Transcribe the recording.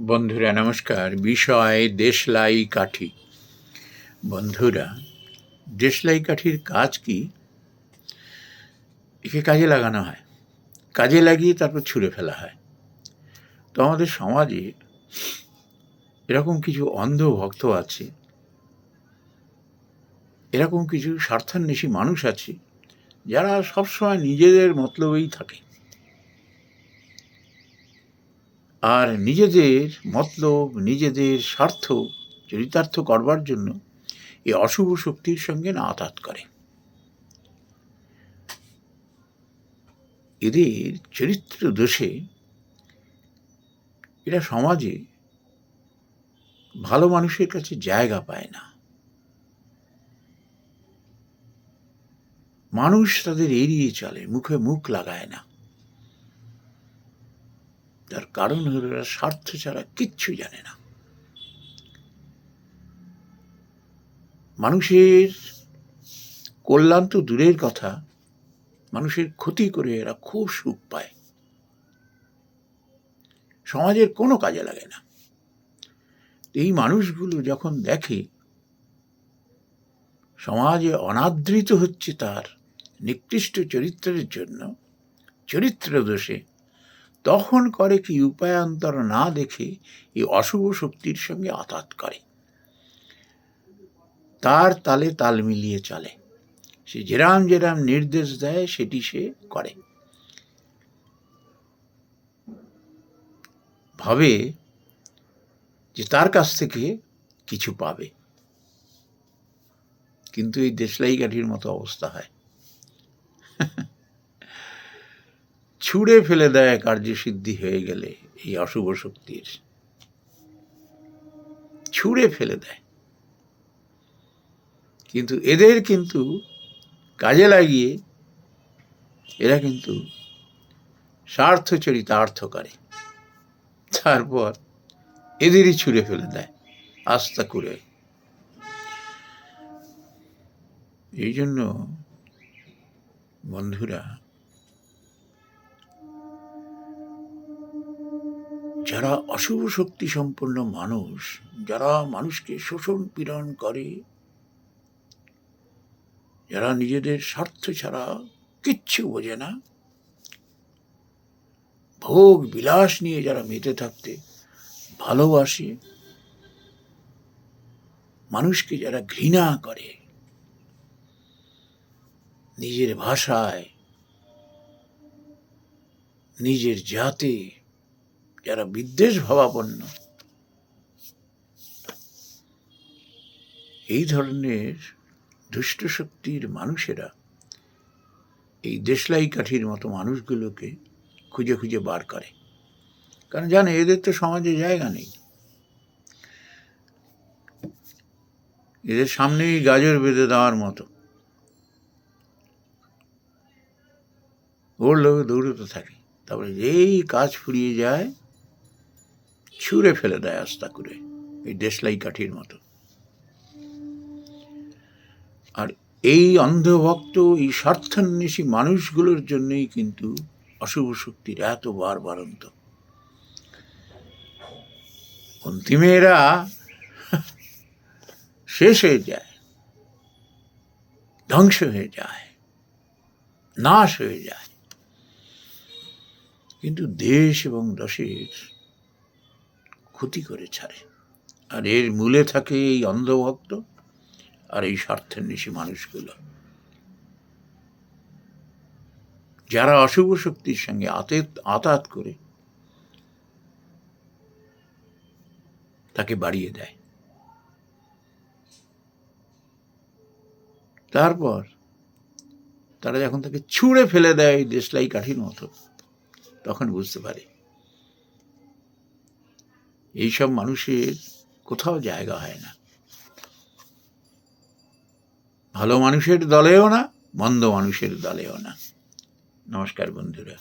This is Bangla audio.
বন্ধুরা, নমস্কার। বিষয় দেশলাই কাঠি। বন্ধুরা, দেশলাই কাঠির কাজ কি? একে কাজে লাগানো হয়। কাজে লাগিয়ে তারপর ছুঁড়ে ফেলা হয়। তো আমাদের সমাজে এরকম কিছু অন্ধ ভক্ত আছে, এরকম কিছু স্বার্থান্বেষী মানুষ আছে, যারা সবসময় নিজেদের মতলবেই থাকে। আর নিজেদের মতলব, নিজেদের স্বার্থ চরিতার্থ করবার জন্য এই অশুভ শক্তির সঙ্গে না আঘাত করে। এদের চরিত্র দোষে এরা সমাজে ভালো মানুষের কাছে জায়গা পায় না। মানুষ তাদের এড়িয়ে চলে, মুখে মুখ লাগায় না। কারণ হলো এরা স্বার্থ ছাড়া কিচ্ছু জানে না। মানুষের কল্যাণ তো দূরের কথা, মানুষের ক্ষতি করে এরা খুব সুখ পায়। সমাজের কোনো কাজে লাগে না। এই মানুষগুলো যখন দেখে, সমাজে অনাদৃত হচ্ছে তার নিকৃষ্ট চরিত্রের জন্য চরিত্র দোষে তখন করে কি উপায়ান্তর না দেখে এই অশুভ শক্তির সঙ্গে আঘাত করে। তার তালে তাল মিলিয়ে চলে। সে যেরাম যেরাম নির্দেশ দেয়, সেটি সে করে। ভাবে যে তার কাছ থেকে কিছু পাবে। কিন্তু এই দেশলাই কাঠির মতো অবস্থা হয়। ছুঁড়ে ফেলে দেয় কার্যসিদ্ধি হয়ে গেলে এই অশুভ শক্তির। ছুঁড়ে ফেলে দেয়। কিন্তু এদের কিন্তু কাজে লাগিয়ে এরা কিন্তু স্বার্থ চরিতার্থ করে তারপর এদেরই ছুঁড়ে ফেলে দেয় আস্তা করে। এই জন্য বন্ধুরা যারা অশুভ শক্তি সম্পন্ন মানুষ, যারা মানুষকে শোষণ পীড়ন করে, যারা নিজেদের স্বার্থ ছাড়া কিচ্ছু বোঝে না, ভোগ বিলাস নিয়ে যারা মেতে থাকতে ভালোবাসে, মানুষকে যারা ঘৃণা করে, নিজের ভাষায়, নিজের জাতে যারা বিদ্বেষ ভাবাপন্ন। এই ধরনের দুষ্ট শক্তির মানুষেরা এই দেশলাই কাঠির মতো মানুষগুলোকে খুঁজে খুঁজে বার করে। কারণ জানে, এদের তো সমাজে জায়গা নেই। এদের সামনেই গাজর বেঁধে দেওয়ার মতো। ওর লোকে দৌড়তে থাকে। তারপরে যেই কাজ ফুরিয়ে যায় ছুঁড়ে ফেলে দেয় আস্তা করে। এই দেশলাই কাঠির মতো। আর এই অন্ধভক্ত, এই স্বার্থান্বেষী মানুষগুলোর জন্যই কিন্তু অশুভ শক্তির এত বার বারন্ত অন্তিমে এরা শেষ হয়ে যায়, ধ্বংস হয়ে যায়, নাশ হয়ে যায়। কিন্তু দেশ এবং দশের ক্ষতি করে ছাড়ে। আর এর মূলে থাকে এই অন্ধভক্ত আর এই স্বার্থান্বেষী মানুষগুলো। যারা অশুভ শক্তির সঙ্গে আতেত, আতাত করে তাকে বাড়িয়ে দেয়। তারপর তারা যখন তাকে ছুঁড়ে ফেলে দেয় দেশলাই কাঠির মতো, তখন বুঝতে পারে এইসব মানুষের কোথাও জায়গা হয় না। ভালো মানুষের দলেও না, মন্দ মানুষের দলেও না। নমস্কার বন্ধুরা।